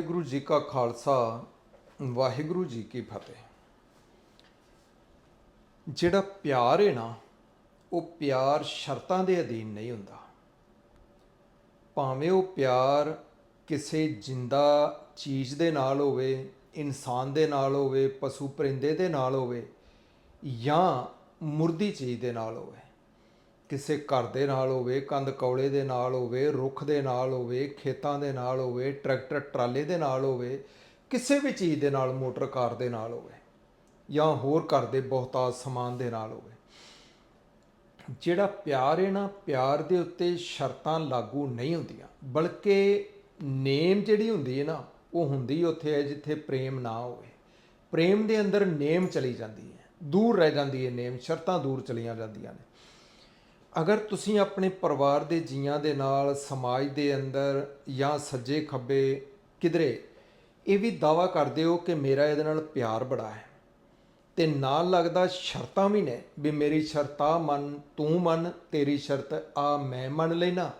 ਵਾਹਿਗੁਰੂ ਜੀ ਕਾ ਖਾਲਸਾ, ਵਾਹਿਗੁਰੂ ਜੀ ਕੀ ਫਤਿਹ। ਜਿਹੜਾ ਪਿਆਰ ਹੈ ਨਾ, ਉਹ ਪਿਆਰ ਸ਼ਰਤਾਂ ਦੇ ਅਧੀਨ ਨਹੀਂ ਹੁੰਦਾ। ਭਾਵੇਂ ਉਹ ਪਿਆਰ ਕਿਸੇ ਜਿੰਦਾ ਚੀਜ਼ ਦੇ ਨਾਲ ਹੋਵੇ, ਇਨਸਾਨ ਦੇ ਨਾਲ ਹੋਵੇ ਪਸ਼ੂ ਪਰਿੰਦੇ ਦੇ ਨਾਲ ਹੋਵੇ ਜਾਂ ਮੁਰਦੀ ਚੀਜ਼ ਦੇ ਨਾਲ ਹੋਵੇ। ਕਿਸੇ ਘਰ ਦੇ ਨਾਲ ਹੋਵੇ, ਕੰਧ ਕੌਲੇ ਦੇ ਨਾਲ ਹੋਵੇ, ਰੁੱਖ ਦੇ ਨਾਲ ਹੋਵੇ, ਖੇਤਾਂ ਦੇ ਨਾਲ ਹੋਵੇ, ਟਰੈਕਟਰ, ਟਰਾਲੇ ਦੇ ਨਾਲ ਹੋਵੇ, ਕਿਸੇ ਵੀ ਚੀਜ਼ ਦੇ ਨਾਲ, ਮੋਟਰ ਕਾਰ ਦੇ ਨਾਲ ਹੋਵੇ ਜਾਂ ਹੋਰ ਘਰ ਦੇ ਬਹੁਤਾਜ ਸਮਾਨ ਦੇ ਨਾਲ ਹੋਵੇ। ਜਿਹੜਾ ਪਿਆਰ ਹੈ ਨਾ, ਪਿਆਰ ਦੇ ਉੱਤੇ ਸ਼ਰਤਾਂ ਲਾਗੂ ਨਹੀਂ ਹੁੰਦੀਆਂ, ਬਲਕਿ ਨੇਮ ਜਿਹੜੀ ਹੁੰਦੀ ਹੈ ਨਾ, ਉਹ ਹੁੰਦੀ ਉੱਥੇ ਹੈ ਜਿੱਥੇ ਪ੍ਰੇਮ ਨਾ ਹੋਵੇ। ਪ੍ਰੇਮ ਦੇ ਅੰਦਰ ਨੇਮ ਚਲੀ ਜਾਂਦੀ ਹੈ, ਦੂਰ ਰਹਿ ਜਾਂਦੀ ਹੈ ਨੇਮ, ਸ਼ਰਤਾਂ ਦੂਰ ਚਲੀਆਂ ਜਾਂਦੀਆਂ ਨੇ। ਅਗਰ ਤੁਸੀਂ ਆਪਣੇ ਪਰਿਵਾਰ ਦੇ ਜੀਆਂ ਦੇ ਨਾਲ, ਸਮਾਜ ਦੇ ਅੰਦਰ ਜਾਂ ਸੱਜੇ ਖੱਬੇ ਕਿਧਰੇ ਇਹ ਵੀ ਦਾਵਾ ਕਰਦੇ ਹੋ ਕਿ ਮੇਰਾ ਇਹਦੇ ਨਾਲ ਪਿਆਰ ਬੜਾ ਹੈ। ਤੇ ਨਾਲ ਲੱਗਦਾ ਸ਼ਰਤਾਂ ਵੀ ਨੇ ਵੀ ਮੇਰੀ ਸ਼ਰਤ ਆ ਮੰਨ, ਤੂੰ ਮੰਨ, ਤੇਰੀ ਸ਼ਰਤ ਆ, ਮੈਂ ਮੰਨ ਲੈਣਾ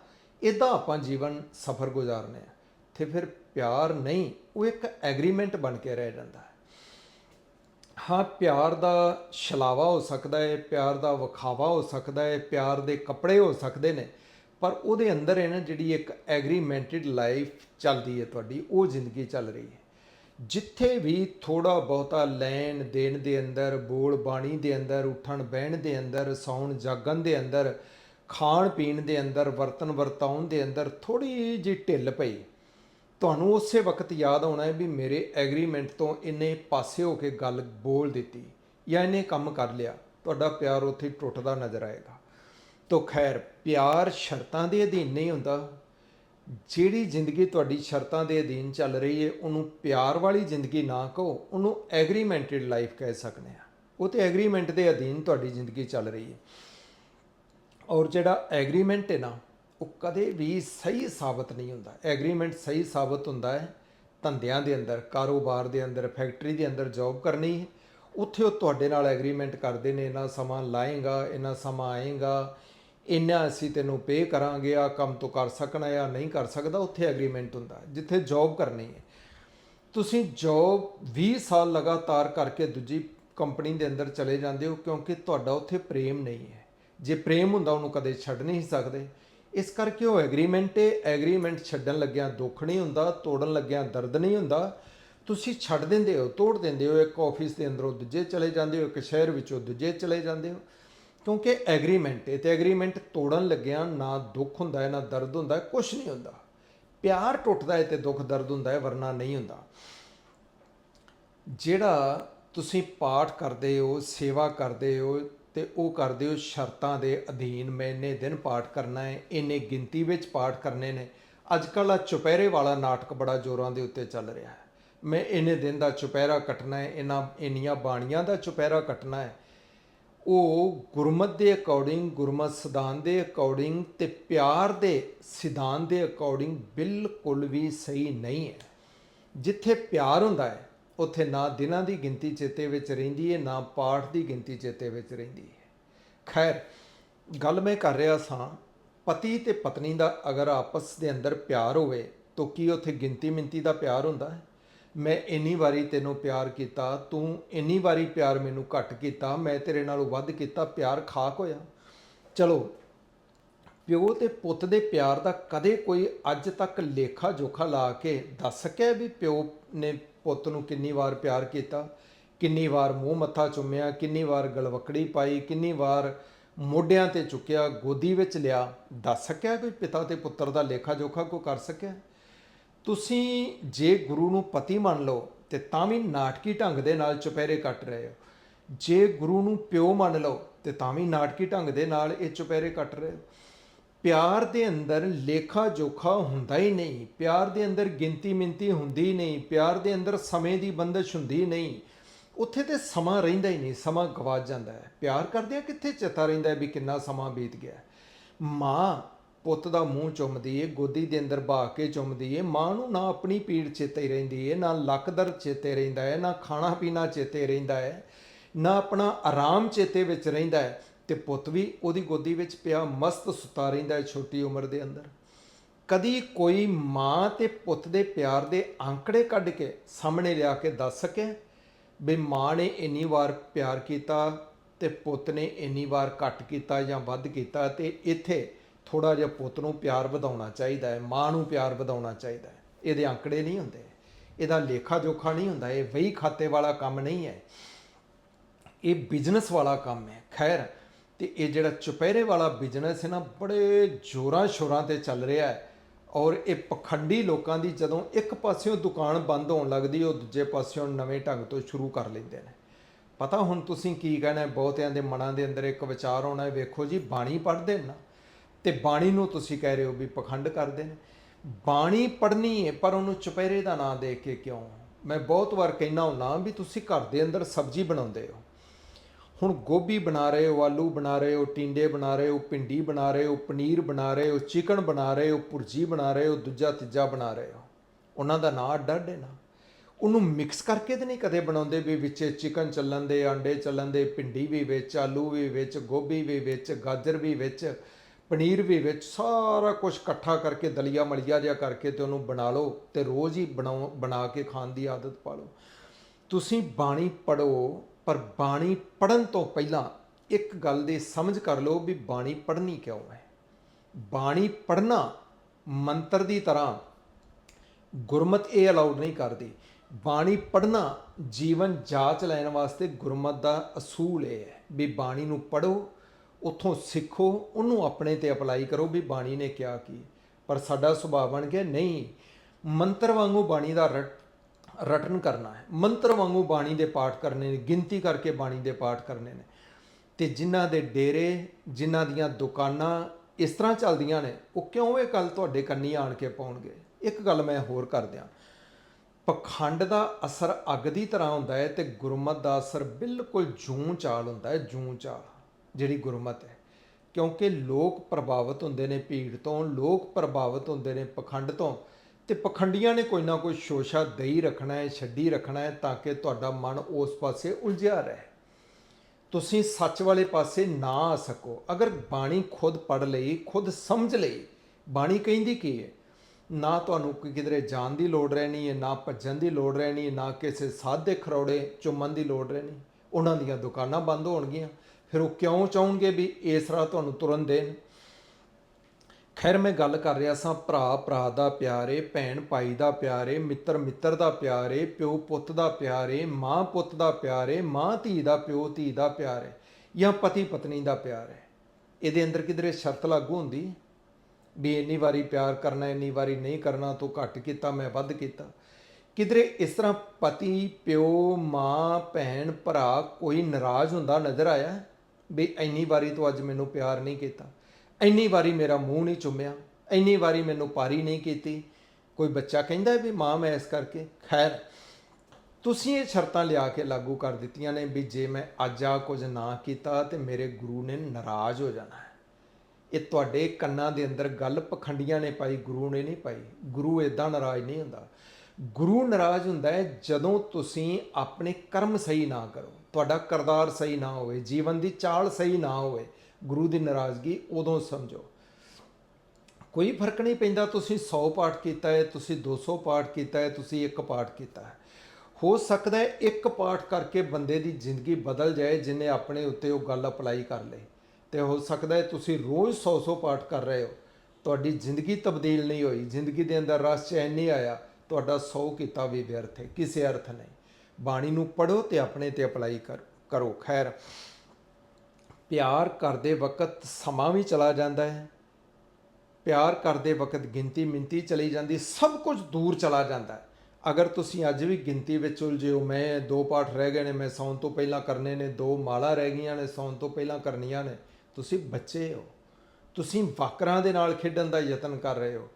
ਇਦਾਂ ਆਪਾਂ ਜੀਵਨ ਸਫਰ ਗੁਜ਼ਾਰਨੇ ਆ। ਤੇ ਫਿਰ ਪਿਆਰ ਨਹੀਂ, ਉਹ ਇੱਕ ਐਗਰੀਮੈਂਟ ਬਣ ਕੇ ਰਹਿ ਜਾਂਦਾ। ਹਾਂ, ਪਿਆਰ ਦਾ ਛਲਾਵਾ ਹੋ ਸਕਦਾ ਹੈ, ਪਿਆਰ ਦਾ ਵਿਖਾਵਾ ਹੋ ਸਕਦਾ ਹੈ, ਪਿਆਰ ਦੇ ਕੱਪੜੇ ਹੋ ਸਕਦੇ ਨੇ, ਪਰ ਉਹਦੇ ਅੰਦਰ ਹੈ ਨਾ ਜਿਹੜੀ ਇੱਕ ਐਗਰੀਮੈਂਟਡ ਲਾਈਫ ਚੱਲਦੀ ਹੈ ਤੁਹਾਡੀ, ਉਹ ਜ਼ਿੰਦਗੀ ਚੱਲ ਰਹੀ ਹੈ। ਜਿੱਥੇ ਵੀ ਥੋੜਾ ਬਹੁਤਾ ਲੈਣ ਦੇਣ ਦੇ ਅੰਦਰ, ਬੋਲ ਬਾਣੀ ਦੇ ਅੰਦਰ, ਉਠਣ ਬਹਿਣ ਦੇ ਅੰਦਰ, ਸੌਣ ਜਾਗਣ ਦੇ ਅੰਦਰ, ਖਾਣ ਪੀਣ ਦੇ ਅੰਦਰ ਵਰਤਨ ਵਰਤਾਉਣ ਦੇ ਅੰਦਰ ਥੋੜੀ ਜਿਹੀ ਢਿੱਲ ਪਈ। ਤੁਹਾਨੂੰ ਉਸੇ ਵਕਤ ਯਾਦ ਆਉਣਾ ਹੈ ਵੀ ਮੇਰੇ ਐਗਰੀਮੈਂਟ ਤੋਂ ਇਹਨੇ ਪਾਸੇ ਹੋ ਕੇ ਗੱਲ ਬੋਲ ਦਿੱਤੀ ਜਾਂ ਇਹਨੇ ਕੰਮ ਕਰ ਲਿਆ, ਤੁਹਾਡਾ ਪਿਆਰ ਉੱਥੇ ਟੁੱਟਦਾ ਨਜ਼ਰ ਆਏਗਾ। ਤੋ ਖੈਰ, ਪਿਆਰ ਸ਼ਰਤਾਂ ਦੇ ਅਧੀਨ ਨਹੀਂ ਹੁੰਦਾ। ਜਿਹੜੀ ਜ਼ਿੰਦਗੀ ਤੁਹਾਡੀ ਸ਼ਰਤਾਂ ਦੇ ਅਧੀਨ ਚੱਲ ਰਹੀ ਹੈ ਉਹਨੂੰ ਪਿਆਰ ਵਾਲੀ ਜ਼ਿੰਦਗੀ ਨਾ ਕਹੋ, ਉਹਨੂੰ ਐਗਰੀਮੈਂਟਡ ਲਾਈਫ ਕਹਿ ਸਕਦੇ ਆ ਉਹ ਤੇ ਐਗਰੀਮੈਂਟ ਦੇ ਅਧੀਨ ਤੁਹਾਡੀ ਜ਼ਿੰਦਗੀ ਚੱਲ ਰਹੀ ਹੈ ਔਰ ਜਿਹੜਾ ਐਗਰੀਮੈਂਟ ਹੈ ਨਾ ਉਹ ਕਦੇ ਵੀ ਸਹੀ ਸਾਬਤ ਨਹੀਂ ਹੁੰਦਾ। ਐਗਰੀਮੈਂਟ ਸਹੀ ਸਾਬਤ ਹੁੰਦਾ ਹੈ। ਧੰਦਿਆਂ ਦੇ ਅੰਦਰ, ਕਾਰੋਬਾਰ ਦੇ ਅੰਦਰ ਫੈਕਟਰੀ ਦੇ ਅੰਦਰ ਜੌਬ ਕਰਨੀ ਹੈ। ਉੱਥੇ ਉਹ ਤੁਹਾਡੇ ਨਾਲ ਐਗਰੀਮੈਂਟ ਕਰਦੇ ਨੇ, ਇੰਨਾ ਸਮਾਂ ਲਾਏਗਾ, ਇੰਨਾ ਸਮਾਂ ਆਏਗਾ, ਇੰਨਾ ਅਸੀਂ ਤੈਨੂੰ ਪੇ ਕਰਾਂਗੇ ਆ ਕੰਮ ਤੋਂ ਕਰ ਸਕਣਾ ਜਾਂ ਨਹੀਂ ਕਰ ਸਕਦਾ। ਉੱਥੇ ਐਗਰੀਮੈਂਟ ਹੁੰਦਾ ਜਿੱਥੇ ਜੌਬ ਕਰਨੀ ਹੈ। ਤੁਸੀਂ ਜੌਬ 20 ਸਾਲ ਲਗਾਤਾਰ ਕਰਕੇ ਦੂਜੀ ਕੰਪਨੀ ਦੇ ਅੰਦਰ ਚਲੇ ਜਾਂਦੇ ਹੋ ਕਿਉਂਕਿ ਤੁਹਾਡਾ ਉੱਥੇ ਪ੍ਰੇਮ ਨਹੀਂ ਹੈ। ਜੇ ਪ੍ਰੇਮ ਹੁੰਦਾ, ਉਹਨੂੰ ਕਦੇ ਛੱਡ ਨਹੀਂ ਸਕਦੇ। ਇਸ ਕਰਕੇ ਉਹ ਐਗਰੀਮੈਂਟ ਹੈ ਐਗਰੀਮੈਂਟ ਛੱਡਣ ਲੱਗਿਆਂ ਦੁੱਖ ਨਹੀਂ ਹੁੰਦਾ, ਤੋੜਨ ਲੱਗਿਆਂ ਦਰਦ ਨਹੀਂ ਹੁੰਦਾ। ਤੁਸੀਂ ਛੱਡ ਦਿੰਦੇ ਹੋ, ਤੋੜ ਦਿੰਦੇ ਹੋ, ਇੱਕ ਆਫਿਸ ਦੇ ਅੰਦਰੋਂ ਦੂਜੇ ਚਲੇ ਜਾਂਦੇ ਹੋ, ਇੱਕ ਸ਼ਹਿਰ ਵਿੱਚੋਂ ਦੂਜੇ ਚਲੇ ਜਾਂਦੇ ਹੋ। ਕਿਉਂਕਿ ਐਗਰੀਮੈਂਟ ਹੈ ਤੇ ਐਗਰੀਮੈਂਟ ਤੋੜਨ ਲੱਗਿਆਂ ਨਾ ਦੁੱਖ ਹੁੰਦਾ ਹੈ ਨਾ ਦਰਦ ਹੁੰਦਾ ਹੈ ਕੁਝ ਨਹੀਂ ਹੁੰਦਾ। ਪਿਆਰ ਟੁੱਟਦਾ ਹੈ ਤੇ ਦੁੱਖ ਦਰਦ ਹੁੰਦਾ ਹੈ ਵਰਨਾ ਨਹੀਂ ਹੁੰਦਾ। ਜਿਹੜਾ ਤੁਸੀਂ ਪਾਠ ਕਰਦੇ ਹੋ, ਸੇਵਾ ਕਰਦੇ ਹੋ ਤੇ ਉਹ ਕਰ ਦਿਓ ਸ਼ਰਤਾਂ ਦੇ ਅਧੀਨ ਮੈਂ ਇੰਨੇ ਦਿਨ ਪਾਠ ਕਰਨਾ ਹੈ, ਇੰਨੇ ਗਿਣਤੀ ਵਿੱਚ ਪਾਠ ਕਰਨੇ ਨੇ। ਅੱਜ ਕੱਲ੍ਹ ਆ ਚੁਪਹਿਰੇ ਵਾਲਾ ਨਾਟਕ ਬੜਾ ਜ਼ੋਰਾਂ ਦੇ ਉੱਤੇ ਚੱਲ ਰਿਹਾ ਹੈ। ਮੈਂ ਇੰਨੇ ਦਿਨ ਦਾ ਚੁਪਹਿਰਾ ਕੱਟਣਾ ਹੈ ਇਹਨਾਂ ਇੰਨੀਆਂ ਬਾਣੀਆਂ ਦਾ ਚੁਪਹਿਰਾ ਕੱਟਣਾ ਹੈ। ਉਹ ਗੁਰਮਤ ਦੇ ਅਕੋਰਡਿੰਗ ਗੁਰਮਤ ਸਿਧਾਂਤ ਦੇ ਅਕੋਰਡਿੰਗ ਤੇ ਪਿਆਰ ਦੇ ਸਿਧਾਂਤ ਦੇ ਅਕੋਰਡਿੰਗ ਬਿਲਕੁਲ ਵੀ ਸਹੀ ਨਹੀਂ ਹੈ। ਜਿੱਥੇ ਪਿਆਰ ਹੁੰਦਾ ਹੈ ਉੱਥੇ ਨਾ ਦਿਨਾਂ ਦੀ ਗਿਣਤੀ ਚੇਤੇ ਵਿੱਚ ਰਹਿੰਦੀ ਹੈ ਨਾ ਪਾਠ ਦੀ ਗਿਣਤੀ ਚੇਤੇ ਵਿੱਚ ਰਹਿੰਦੀ ਹੈ ਖੈਰ, ਗੱਲ ਮੈਂ ਕਰ ਰਿਹਾ ਸਾਂ, ਪਤੀ ਤੇ ਪਤਨੀ ਦਾ ਅਗਰ ਆਪਸ ਦੇ ਅੰਦਰ ਪਿਆਰ ਹੋਵੇ, ਤਾਂ ਕੀ ਉੱਥੇ ਗਿਣਤੀ ਮਿੰਤੀ ਦਾ ਪਿਆਰ ਹੁੰਦਾ ਹੈ? ਮੈਂ ਇੰਨੀ ਵਾਰੀ ਤੈਨੂੰ ਪਿਆਰ ਕੀਤਾ, ਤੂੰ ਇੰਨੀ ਵਾਰੀ ਪਿਆਰ ਮੈਨੂੰ ਘੱਟ ਕੀਤਾ, ਮੈਂ ਤੇਰੇ ਨਾਲੋਂ ਵੱਧ ਕੀਤਾ, ਪਿਆਰ ਖਾਕ ਹੋਇਆ। ਚਲੋ ਪਿਓ ਤੇ ਪੁੱਤ ਦੇ ਪਿਆਰ ਦਾ ਕਦੇ ਕੋਈ ਅੱਜ ਤੱਕ ਲੇਖਾ ਜੋਖਾ ਲਾ ਕੇ ਦੱਸ ਸਕਿਆ ਵੀ ਪਿਓ ਨੇ ਪੁੱਤ ਨੂੰ ਕਿੰਨੀ ਵਾਰ ਪਿਆਰ ਕੀਤਾ, ਕਿੰਨੀ ਵਾਰ ਮੂੰਹ ਮੱਥਾ ਚੁੰਮਿਆ, ਕਿੰਨੀ ਵਾਰ ਗਲਵਕੜੀ ਪਾਈ, ਕਿੰਨੀ ਵਾਰ ਮੋਢਿਆਂ ਤੇ ਚੁੱਕਿਆ, ਗੋਦੀ ਵਿੱਚ ਲਿਆ। ਦੱਸ ਸਕਿਆ ਕੋਈ ਪਿਤਾ ਤੇ ਪੁੱਤਰ ਦਾ ਲੇਖਾ ਜੋਖਾ ਕੋ ਕਰ ਸਕਿਆ? ਤੁਸੀਂ ਜੇ ਗੁਰੂ ਨੂੰ ਪਤੀ ਮੰਨ ਲਓ, ਤੇ ਤਾਂ ਵੀ ਨਾਟਕੀ ਢੰਗ ਦੇ ਨਾਲ ਚੁਪਹਿਰੇ ਕੱਟ ਰਹੇ ਹੋ। ਜੇ ਗੁਰੂ ਨੂੰ ਪਿਓ ਮੰਨ ਲਓ, ਤੇ ਤਾਂ ਵੀ ਨਾਟਕੀ ਢੰਗ ਦੇ ਨਾਲ ਇਹ ਚੁਪਹਿਰੇ ਕੱਟ ਰਹੇ ਹੋ। ਪਿਆਰ ਦੇ ਅੰਦਰ ਲੇਖਾ ਜੋਖਾ ਹੁੰਦਾ ਹੀ ਨਹੀਂ। ਪਿਆਰ ਦੇ ਅੰਦਰ ਗਿਣਤੀ ਮਿੰਤੀ ਹੁੰਦੀ ਨਹੀਂ। ਪਿਆਰ ਦੇ ਅੰਦਰ ਸਮੇਂ ਦੀ ਬੰਦਸ਼ ਹੁੰਦੀ ਨਹੀਂ। ਉੱਥੇ ਤੇ ਸਮਾਂ ਰਹਿੰਦਾ ਹੀ ਨਹੀਂ। ਸਮਾਂ ਗਵਾਚ ਜਾਂਦਾ ਹੈ। ਪਿਆਰ ਕਰਦਿਆਂ ਕਿੱਥੇ ਚੇਤਾ ਰਹਿੰਦਾ ਵੀ ਕਿੰਨਾ ਸਮਾਂ ਬੀਤ ਗਿਆ ਮਾਂ ਪੁੱਤ ਦਾ ਮੂੰਹ ਚੁੰਮਦੀ ਏ, ਗੋਦੀ ਦੇ ਅੰਦਰ ਬਾ ਕੇ ਚੁੰਮਦੀ ਏ। ਮਾਂ ਨੂੰ ਨਾ ਆਪਣੀ ਪੀੜ ਚੇਤੇ ਰਹਿੰਦੀ ਏ, ਨਾ ਲੱਕ ਦਰਦ ਚੇਤੇ ਰਹਿੰਦਾ ਹੈ, ਨਾ ਖਾਣਾ ਪੀਣਾ ਚੇਤੇ ਰਹਿੰਦਾ ਹੈ, ਨਾ ਆਪਣਾ ਆਰਾਮ ਚੇਤੇ ਵਿੱਚ ਰਹਿੰਦਾ ਹੈ। ਤੇ ਪੁੱਤ ਵੀ ਉਹਦੀ ਗੋਦੀ ਵਿੱਚ ਪਿਆ ਮਸਤ ਸੁੱਤਾ ਰਹਿੰਦਾ ਹੈ ਛੋਟੀ ਉਮਰ ਦੇ ਅੰਦਰ। ਕਦੀ ਕੋਈ ਮਾਂ ਤੇ ਪੁੱਤ ਦੇ ਪਿਆਰ ਦੇ ਆંકੜੇ ਕੱਢ ਕੇ ਸਾਹਮਣੇ ਲਿਆ ਕੇ ਦੱਸ ਸਕਿਆ ਵੀ ਮਾਂ ਨੇ ਇੰਨੀ ਵਾਰ ਪਿਆਰ ਕੀਤਾ ਤੇ ਪੁੱਤ ਨੇ ਇੰਨੀ ਵਾਰ ਘੱਟ ਕੀਤਾ ਜਾਂ ਵੱਧ ਕੀਤਾ ਤੇ ਇੱਥੇ ਥੋੜਾ ਜਿਹਾ ਪੁੱਤ ਨੂੰ ਪਿਆਰ ਵਧਾਉਣਾ ਚਾਹੀਦਾ ਹੈ, ਮਾਂ ਨੂੰ ਪਿਆਰ ਵਧਾਉਣਾ ਚਾਹੀਦਾ ਹੈ। ਇਹਦੇ ਅੰਕੜੇ ਨਹੀਂ ਹੁੰਦੇ, ਇਹਦਾ ਲੇਖਾ ਜੋਖਾ ਨਹੀਂ ਹੁੰਦਾ, ਇਹ ਵਹੀ ਖਾਤੇ ਵਾਲਾ ਕੰਮ ਨਹੀਂ ਹੈ। ਇਹ ਬਿਜ਼ਨਸ ਵਾਲਾ ਕੰਮ ਹੈ। ਖੈਰ ਤੇ ਇਹ ਜਿਹੜਾ ਚੁਪਹਿਰੇ ਵਾਲਾ ਬਿਜ਼ਨਸ ਹੈ ਨਾ, ਬੜੇ ਜ਼ੋਰਾਂ ਸ਼ੋਰਾਂ ਤੇ ਚੱਲ ਰਿਹਾ ਹੈ। ਔਰ ਇਹ ਪਖੰਡੀ ਲੋਕਾਂ ਦੀ ਜਦੋਂ ਇੱਕ ਪਾਸਿਓਂ ਦੁਕਾਨ ਬੰਦ ਹੋਣ ਲੱਗਦੀ ਉਹ ਦੂਜੇ ਪਾਸਿਓਂ ਨਵੇਂ ਢੰਗ ਤੋਂ ਸ਼ੁਰੂ ਕਰ ਲੈਂਦੇ ਨੇ। ਪਤਾ ਹੁਣ ਤੁਸੀਂ ਕੀ ਕਹਿਣਾ ਬਹੁਤਿਆਂ ਦੇ ਮਨਾਂ ਦੇ ਅੰਦਰ ਇੱਕ ਵਿਚਾਰ ਆਉਣਾ ਹੈ, ਵੇਖੋ ਜੀ, ਬਾਣੀ ਪੜ੍ਹਦੇ ਨਾ ਤੇ ਬਾਣੀ ਨੂੰ ਤੁਸੀਂ ਕਹਿ ਰਹੇ ਹੋ ਵੀ ਪਖੰਡ ਕਰਦੇ ਨੇ। ਬਾਣੀ ਪੜ੍ਹਨੀ ਹੈ, ਪਰ ਉਹਨੂੰ ਚੁਪਹਿਰੇ ਦਾ ਨਾਂ ਦੇ ਕੇ ਕਿਉਂ? ਮੈਂ ਬਹੁਤ ਵਾਰ ਕਹਿਣਾ ਹੁੰਦਾ ਵੀ ਤੁਸੀਂ ਘਰ ਦੇ ਅੰਦਰ ਸਬਜ਼ੀ ਬਣਾਉਂਦੇ ਹੋ। ਹੁਣ ਗੋਭੀ ਬਣਾ ਰਹੇ ਹੋ, ਆਲੂ ਬਣਾ ਰਹੇ ਹੋ, ਟਿੰਡੇ ਬਣਾ ਰਹੇ ਹੋ, ਭਿੰਡੀ ਬਣਾ ਰਹੇ ਹੋ, ਪਨੀਰ ਬਣਾ ਰਹੇ ਹੋ, ਚਿਕਨ ਬਣਾ ਰਹੇ ਹੋ, ਭੁਰਜੀ ਬਣਾ ਰਹੇ ਹੋ, ਦੂਜਾ ਤੀਜਾ ਬਣਾ ਰਹੇ ਹੋ। ਉਹਨਾਂ ਦਾ ਨਾਂ ਅੱਡ ਅੱਡ ਹੈ ਨਾ। ਉਹਨੂੰ ਮਿਕਸ ਕਰਕੇ ਤੇ ਨਹੀਂ ਕਦੇ ਬਣਾਉਂਦੇ ਵੀ ਵਿੱਚ ਚਿਕਨ ਚੱਲਣ ਦੇ, ਆਂਡੇ ਚੱਲਣ ਦੇ, ਭਿੰਡੀ ਵੀ ਵਿੱਚ, ਆਲੂ ਵੀ ਵਿੱਚ, ਗੋਭੀ ਵੀ ਵਿੱਚ, ਗਾਜਰ ਵੀ ਵਿੱਚ, ਪਨੀਰ ਵੀ ਵਿੱਚ, ਸਾਰਾ ਕੁਝ ਇਕੱਠਾ ਕਰਕੇ, ਦਲੀਆ ਮਲੀਆ ਜਿਹਾ ਕਰਕੇ ਤੇ ਉਹਨੂੰ ਬਣਾ ਲਓ ਤੇ ਰੋਜ਼ ਹੀ ਬਣਾਓ, ਬਣਾ ਕੇ ਖਾਣ ਦੀ ਆਦਤ ਪਾ ਲਓ। ਤੁਸੀਂ ਬਾਣੀ ਪੜੋ ਪਰ ਬਾਣੀ ਪੜਨ ਤੋਂ ਪਹਿਲਾਂ ਇੱਕ ਗੱਲ ਦੀ ਸਮਝ ਕਰ ਲਓ ਵੀ ਬਾਣੀ ਪੜ੍ਹਨੀ ਕਿਉਂ ਹੈ। ਬਾਣੀ ਪੜਨਾ ਮੰਤਰ ਦੀ ਤਰ੍ਹਾਂ ਗੁਰਮਤ ਇਹ ਅਲਾਉਡ ਨਹੀਂ ਕਰਦੀ। ਬਾਣੀ ਪੜਨਾ ਜੀਵਨ ਜਾਚ ਲੈਣ ਵਾਸਤੇ ਗੁਰਮਤ ਦਾ ਅਸੂਲ ਇਹ ਹੈ ਵੀ ਬਾਣੀ ਨੂੰ ਪੜੋ ਉੱਥੋਂ ਸਿੱਖੋ, ਉਹਨੂੰ ਆਪਣੇ ਤੇ ਅਪਲਾਈ ਕਰੋ ਵੀ ਬਾਣੀ ਨੇ ਕਿਹਾ ਕੀ। ਪਰ ਸਾਡਾ ਸੁਭਾਅ ਬਣ ਗਿਆ, ਨਹੀਂ। ਮੰਤਰ ਵਾਂਗੂ ਬਾਣੀ ਦਾ ਰਟ ਰਟਨ ਕਰਨਾ ਹੈ। ਮੰਤਰ ਵਾਂਗੂ ਬਾਣੀ ਦੇ ਪਾਠ ਕਰਨੇ ਨੇ, ਗਿਣਤੀ ਕਰਕੇ ਬਾਣੀ ਦੇ ਪਾਠ ਕਰਨੇ ਨੇ। ਤੇ ਜਿਨ੍ਹਾਂ ਦੇ ਡੇਰੇ, ਜਿਨ੍ਹਾਂ ਦੀਆਂ ਦੁਕਾਨਾਂ ਇਸ ਤਰ੍ਹਾਂ ਚੱਲਦੀਆਂ ਨੇ, ਉਹ ਕਿਉਂ ਇਹ ਗੱਲ ਤੁਹਾਡੇ ਕੰਨੀ ਆਣ ਕੇ ਪਾਉਣਗੇ? ਇੱਕ ਗੱਲ ਮੈਂ ਹੋਰ ਕਰ ਦਿਆਂ। ਪਖੰਡ ਦਾ ਅਸਰ ਅੱਗ ਦੀ ਤਰ੍ਹਾਂ ਹੁੰਦਾ ਹੈ ਤੇ ਗੁਰਮਤ ਦਾ ਅਸਰ ਬਿਲਕੁਲ ਜੂੰ ਚਾਲ ਹੁੰਦਾ ਹੈ, ਜੂੰ ਚਾਲ, ਜਿਹੜੀ ਗੁਰਮਤ ਹੈ। ਕਿਉਂਕਿ ਲੋਕ ਪ੍ਰਭਾਵਿਤ ਹੁੰਦੇ ਨੇ ਭੀੜ ਤੋਂ, ਲੋਕ ਪ੍ਰਭਾਵਿਤ ਹੁੰਦੇ ਨੇ ਪਖੰਡ ਤੋਂ। ਤੇ ਪਖੰਡੀਆਂ ਨੇ ਕੋਈ ਨਾ ਕੋਈ ਸ਼ੋਸ਼ਾ ਦਈ ਰੱਖਣਾ ਹੈ, ਛੱਡੀ ਰੱਖਣਾ ਹੈ ਤਾਂ ਕਿ ਤੁਹਾਡਾ ਮਨ ਉਸ ਪਾਸੇ ਉਲਝਿਆ ਰਹੇ। ਤੁਸੀਂ ਸੱਚ ਵਾਲੇ ਪਾਸੇ ਨਾ ਆ ਸਕੋ। ਅਗਰ ਬਾਣੀ ਖੁਦ ਪੜ ਲਈ, ਖੁਦ ਸਮਝ ਲਈ, ਬਾਣੀ ਕਹਿੰਦੀ ਕੀ ਹੈ? ਨਾ ਤੁਹਾਨੂੰ ਕਿਧਰੇ ਜਾਣ ਦੀ ਲੋੜ ਰਹਿਣੀ ਹੈ, ਨਾ ਭੱਜਣ ਦੀ ਲੋੜ ਰਹਿਣੀ ਹੈ, ਨਾ ਕਿਸੇ ਸਾਧ ਦੇ ਖਰੋੜੇ ਚੁੰਮਣ ਦੀ ਲੋੜ ਰਹਿਣੀ। ਉਹਨਾਂ ਦੀਆਂ ਦੁਕਾਨਾਂ ਬੰਦ ਹੋਣਗੀਆਂ। ਫਿਰ ਉਹ ਕਿਉਂ ਚਾਹਣਗੇ ਵੀ ਇਸ ਰਾਹ ਤੁਹਾਨੂੰ ਤੁਰਨ ਦੇਣ? ਖੈਰ, ਮੈਂ ਗੱਲ ਕਰ ਰਿਹਾ ਸਾਂ ਭਰਾ ਭਰਾ ਦਾ ਪਿਆਰ ਏ ਭੈਣ ਭਾਈ ਦਾ ਪਿਆਰ ਏ ਮਿੱਤਰ ਮਿੱਤਰ ਦਾ ਪਿਆਰ ਏ ਪਿਓ ਪੁੱਤ ਦਾ ਪਿਆਰ ਏ ਮਾਂ ਪੁੱਤ ਦਾ ਪਿਆਰ ਏ ਮਾਂ ਧੀ ਦਾ, ਪਿਓ ਧੀ ਦਾ ਪਿਆਰ ਏ ਜਾਂ ਪਤੀ ਪਤਨੀ ਦਾ ਪਿਆਰ। ਹੈ ਇਹਦੇ ਅੰਦਰ ਕਿਧਰੇ ਸ਼ਰਤ ਲਾਗੂ ਹੁੰਦੀ? ਵੀ ਇੰਨੀ ਵਾਰੀ ਪਿਆਰ ਕਰਨਾ, ਇੰਨੀ ਵਾਰੀ ਨਹੀਂ ਕਰਨਾ, ਤੂੰ ਘੱਟ ਕੀਤਾ, ਮੈਂ ਵੱਧ ਕੀਤਾ। ਕਿਧਰੇ ਇਸ ਤਰ੍ਹਾਂ ਪਤੀ, ਪਿਓ, ਮਾਂ, ਭੈਣ, ਭਰਾ ਕੋਈ ਨਾਰਾਜ਼ ਹੁੰਦਾ ਨਜ਼ਰ ਆਇਆ? ਵੀ ਇੰਨੀ ਵਾਰੀ ਤੋਂ ਅੱਜ ਮੈਨੂੰ ਪਿਆਰ ਨਹੀਂ ਕੀਤਾ। ਇੰਨੀ ਵਾਰੀ ਮੇਰਾ ਮੂੰਹ ਨਹੀਂ ਚੁੰਮਿਆ, ਇੰਨੀ ਵਾਰੀ ਮੈਨੂੰ ਪਾਰੀ ਨਹੀਂ ਕੀਤੀ। ਕੋਈ ਬੱਚਾ ਕਹਿੰਦਾ ਵੀ, ਮਾਂ, ਮੈਂ ਇਸ ਕਰਕੇ। ਖੈਰ, ਤੁਸੀਂ ਇਹ ਸ਼ਰਤਾਂ ਲਿਆ ਕੇ ਲਾਗੂ ਕਰ ਦਿੱਤੀਆਂ ਨੇ ਵੀ ਜੇ ਮੈਂ ਅੱਜ ਆ ਕੁਝ ਨਾ ਕੀਤਾ ਤੇ ਮੇਰੇ ਗੁਰੂ ਨੇ ਨਾਰਾਜ਼ ਹੋ ਜਾਣਾ ਹੈ। ਇਹ ਤੁਹਾਡੇ ਕੰਨਾਂ ਦੇ ਅੰਦਰ ਗੱਲ ਪਖੰਡੀਆਂ ਨੇ ਪਾਈ, ਗੁਰੂ ਨੇ ਨਹੀਂ ਪਾਈ। ਗੁਰੂ ਇਦਾਂ ਨਾਰਾਜ਼ ਨਹੀਂ ਹੁੰਦਾ। ਗੁਰੂ ਨਾਰਾਜ਼ ਹੁੰਦਾ ਹੈ ਜਦੋਂ ਤੁਸੀਂ ਆਪਣੇ ਕਰਮ ਸਹੀ ਨਾ ਕਰੋ। ਤੁਹਾਡਾ ਕਰਦਾਰ ਸਹੀ ਨਾ ਹੋਵੇ, ਜੀਵਨ ਦੀ ਚਾਲ ਸਹੀ ਨਾ ਹੋਵੇ। ਗੁਰੂ ਦੀ ਨਾਰਾਜ਼ਗੀ ਉਦੋਂ ਸਮਝੋ। ਕੋਈ ਫ਼ਰਕ ਨਹੀਂ ਪੈਂਦਾ ਤੁਸੀਂ 100 ਪਾਠ ਕੀਤਾ ਹੈ, ਤੁਸੀਂ 200 ਪਾਠ ਕੀਤਾ ਹੈ, ਤੁਸੀਂ ਇੱਕ ਪਾਠ ਕੀਤਾ ਹੈ। ਹੋ ਸਕਦਾ ਹੈ ਇੱਕ ਪਾਠ ਕਰਕੇ ਬੰਦੇ ਦੀ ਜ਼ਿੰਦਗੀ ਬਦਲ ਜਾਏ ਜਿਨੇ ਆਪਣੇ ਉੱਤੇ ਉਹ ਗੱਲ ਅਪਲਾਈ ਕਰ ਲਈ। ਤੇ ਹੋ ਸਕਦਾ ਹੈ ਤੁਸੀਂ ਰੋਜ਼ 100-100 ਪਾਠ ਕਰ ਰਹੇ ਹੋ। ਤੁਹਾਡੀ ਜ਼ਿੰਦਗੀ ਤਬਦੀਲ ਨਹੀਂ ਹੋਈ, ਜ਼ਿੰਦਗੀ ਦੇ ਅੰਦਰ ਰਸ ਚੈਨ ਨਹੀਂ ਆਇਆ, ਤੁਹਾਡਾ 100 ਕੀਤਾ ਵੀ ਵਿਅਰਥ ਹੈ, ਕਿਸੇ ਅਰਥ ਨਹੀਂ। ਬਾਣੀ ਨੂੰ ਪੜੋ ਤੇ ਆਪਣੇ ਤੇ ਅਪਲਾਈ ਕਰ, ਕਰੋ। ਖੈਰ ਪਿਆਰ ਕਰਦੇ ਵਕਤ ਸਮਾਂ ਵੀ ਚਲਾ ਜਾਂਦਾ ਹੈ। ਪਿਆਰ ਕਰਦੇ ਵਕਤ ਗਿਣਤੀ ਮਿੰਤੀ ਚਲੀ ਜਾਂਦੀ, ਸਭ ਕੁਝ ਦੂਰ ਚਲਾ ਜਾਂਦਾ ਹੈ। ਅਗਰ ਤੁਸੀਂ ਅੱਜ ਵੀ ਗਿਣਤੀ ਵਿੱਚ ਉਲਝੇ ਹੋ, ਮੈਂ ਦੋ ਪਾਠ ਰਹਿ ਗਏ ਨੇ, ਮੈਂ ਸੌਣ ਤੋਂ ਪਹਿਲਾਂ ਕਰਨੇ ਨੇ, ਦੋ ਮਾਲਾ ਰਹਿ ਗਈਆਂ ਨੇ, ਸੌਣ ਤੋਂ ਪਹਿਲਾਂ ਕਰਨੀਆਂ ਨੇ, ਤੁਸੀਂ ਬੱਚੇ ਹੋ। ਤੁਸੀਂ ਵਾਕਰਾਂ ਦੇ ਨਾਲ ਖੇਡਣ ਦਾ ਯਤਨ ਕਰ ਰਹੇ ਹੋ।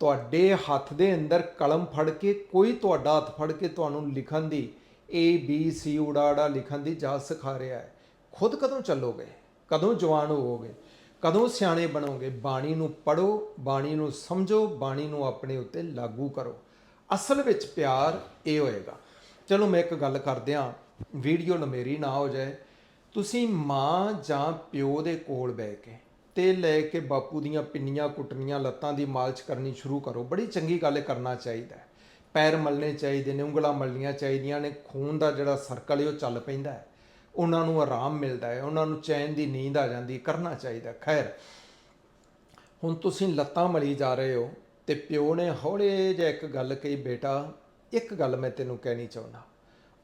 ਤੁਹਾਡੇ ਹੱਥ ਦੇ ਅੰਦਰ ਕਲਮ ਫੜ ਕੇ, ਕੋਈ ਤੁਹਾਡਾ ਹੱਥ ਫੜ ਕੇ ਤੁਹਾਨੂੰ ਲਿਖਣ ਦੀ, A, B, C ਉਡਾੜਾ ਲਿਖਣ ਦੀ ਜਾਚ ਸਿਖਾ ਰਿਹਾ ਹੈ। ਖੁਦ ਕਦੋਂ ਚੱਲੋਗੇ? ਕਦੋਂ ਜਵਾਨ ਹੋਵੋਗੇ? ਕਦੋਂ ਸਿਆਣੇ ਬਣੋਗੇ? ਬਾਣੀ ਨੂੰ ਪੜੋ ਬਾਣੀ ਨੂੰ ਸਮਝੋ, ਬਾਣੀ ਨੂੰ ਆਪਣੇ ਉੱਤੇ ਲਾਗੂ ਕਰੋ। ਅਸਲ ਵਿੱਚ ਪਿਆਰ ਇਹ ਹੋਏਗਾ। ਚਲੋ ਮੈਂ ਇੱਕ ਗੱਲ ਕਰਦਿਆਂ, ਵੀਡੀਓ ਲੰਮੇਰੀ ਨਾ ਹੋ ਜਾਏ। ਤੁਸੀਂ ਮਾਂ ਜਾਂ ਪਿਓ ਦੇ ਕੋਲ ਬਹਿ ਕੇ ਤੇਲ ਲੈ ਕੇ ਬਾਪੂ ਦੀਆਂ ਪਿੰਨੀਆਂ, ਕੁੱਟਣੀਆਂ, ਲੱਤਾਂ ਦੀ ਮਾਲਸ਼ ਕਰਨੀ ਸ਼ੁਰੂ ਕਰੋ। ਬੜੀ ਚੰਗੀ ਗੱਲ ਕਰਨਾ ਚਾਹੀਦਾ ਪੈਰ ਮਲਣੇ ਚਾਹੀਦੇ ਨੇ, ਉਂਗਲਾਂ ਮਲਣੀਆਂ ਚਾਹੀਦੀਆਂ ਨੇ, ਖੂਨ ਦਾ ਜਿਹੜਾ ਸਰਕਲ ਹੈ ਉਹ ਚੱਲ ਪੈਂਦਾ ਹੈ। ਉਹਨਾਂ ਨੂੰ ਆਰਾਮ ਮਿਲਦਾ ਹੈ, ਉਹਨਾਂ ਨੂੰ ਚੈਨ ਦੀ ਨੀਂਦ ਆ ਜਾਂਦੀ, ਕਰਨਾ ਚਾਹੀਦਾ, ਖੈਰ। ਹੁਣ ਤੁਸੀਂ ਲੱਤਾਂ ਮਲੀ ਜਾ ਰਹੇ ਹੋ ਤੇ ਪਿਓ ਨੇ ਹੌਲੇ ਜਿਹਾ ਇੱਕ ਗੱਲ ਕਹੀ, ਬੇਟਾ, ਇੱਕ ਗੱਲ ਮੈਂ ਤੈਨੂੰ ਕਹਿਣੀ ਚਾਹੁੰਦਾ।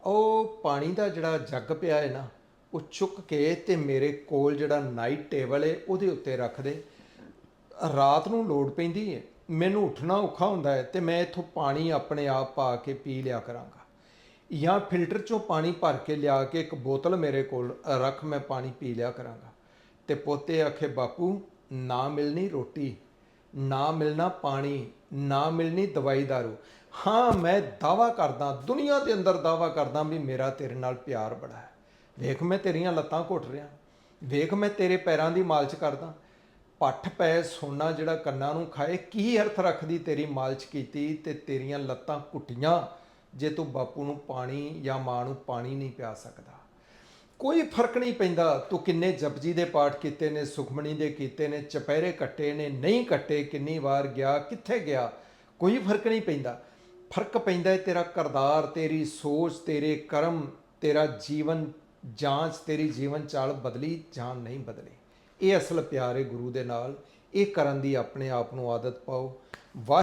ਉਹ ਪਾਣੀ ਦਾ ਜਿਹੜਾ ਜੱਗ ਪਿਆ ਹੈ ਨਾ, ਉਹ ਚੁੱਕ ਕੇ ਤੇ ਮੇਰੇ ਕੋਲ ਜਿਹੜਾ ਨਾਈਟ ਟੇਬਲ ਹੈ, ਉਹਦੇ ਉੱਤੇ ਰੱਖ ਦੇ। ਰਾਤ ਨੂੰ ਲੋੜ ਪੈਂਦੀ ਹੈ, ਮੈਨੂੰ ਉੱਠਣਾ ਔਖਾ ਹੁੰਦਾ ਹੈ ਤੇ ਮੈਂ ਇੱਥੋਂ ਪਾਣੀ ਆਪਣੇ ਆਪ ਪਾ ਕੇ ਪੀ ਲਿਆ ਕਰਾਂਗਾ। ਜਾਂ ਫਿਲਟਰ ਚੋਂ ਪਾਣੀ ਭਰ ਕੇ ਲਿਆ ਕੇ ਇੱਕ ਬੋਤਲ ਮੇਰੇ ਕੋਲ ਰੱਖ, ਮੈਂ ਪਾਣੀ ਪੀ ਲਿਆ ਕਰਾਂਗਾ। ਤੇ ਪੋਤੇ ਆਖੇ, ਬਾਪੂ, ਨਾ ਮਿਲਣੀ ਰੋਟੀ, ਨਾ ਮਿਲਣਾ ਪਾਣੀ, ਨਾ ਮਿਲਣੀ ਦਵਾਈ ਦਾਰੂ। ਹਾਂ, ਮੈਂ ਦਾਵਾ ਕਰਦਾ, ਦੁਨੀਆ ਦੇ ਅੰਦਰ ਦਾਵਾ ਕਰਦਾ ਵੀ ਮੇਰਾ ਤੇਰੇ ਨਾਲ ਪਿਆਰ ਬੜਾ ਹੈ। ਵੇਖ, ਮੈਂ ਤੇਰੀਆਂ ਲੱਤਾਂ ਘੁੱਟ ਰਿਹਾ। ਵੇਖ, ਮੈਂ ਤੇਰੇ ਪੈਰਾਂ ਦੀ ਮਾਲਿਸ਼ ਕਰਦਾ। ਪੱਠ ਪੈ ਸੋਨਾ ਜਿਹੜਾ ਕੰਨਾਂ ਨੂੰ ਖਾਏ, ਕੀ ਅਰਥ ਰੱਖਦੀ ਤੇਰੀ ਮਾਲਿਸ਼ ਕੀਤੀ ਤੇ ਤੇਰੀਆਂ ਲੱਤਾਂ ਘੁੱਟੀਆਂ? ਜੇ ਤੂੰ ਬਾਪੂ ਨੂੰ ਪਾਣੀ ਜਾਂ ਮਾਂ ਨੂੰ ਪਾਣੀ ਨਹੀਂ ਪਿਆ ਸਕਦਾ। ਕੋਈ ਫ਼ਰਕ ਨਹੀਂ ਪੈਂਦਾ ਤੂੰ ਕਿੰਨੇ ਜਪਜੀ ਦੇ ਪਾਠ ਕੀਤੇ ਨੇ ਸੁਖਮਣੀ ਦੇ ਕੀਤੇ ਨੇ, ਚਪਹਿਰੇ ਕੱਟੇ ਨੇ, ਨਹੀਂ ਕੱਟੇ, ਕਿੰਨੀ ਵਾਰ ਗਿਆ, ਕਿੱਥੇ ਗਿਆ, ਕੋਈ ਫ਼ਰਕ ਨਹੀਂ ਪੈਂਦਾ। ਫ਼ਰਕ ਪੈਂਦਾ ਹੈ ਤੇਰਾ ਕਰਦਾਰ, ਤੇਰੀ ਸੋਚ, ਤੇਰੇ ਕਰਮ, ਤੇਰਾ ਜੀਵਨ ਜਾਂਚ, ਤੇਰੀ ਜੀਵਨ ਚਾਲ ਬਦਲੀ, ਜਾਂ ਨਹੀਂ ਬਦਲੀ। ਇਹ ਅਸਲ ਪਿਆਰ ਹੈ ਗੁਰੂ ਦੇ ਨਾਲ, ਇਹ ਕਰਨ ਦੀ ਆਪਣੇ ਆਪ ਨੂੰ ਆਦਤ ਪਾਓ। ਵਾਹਿ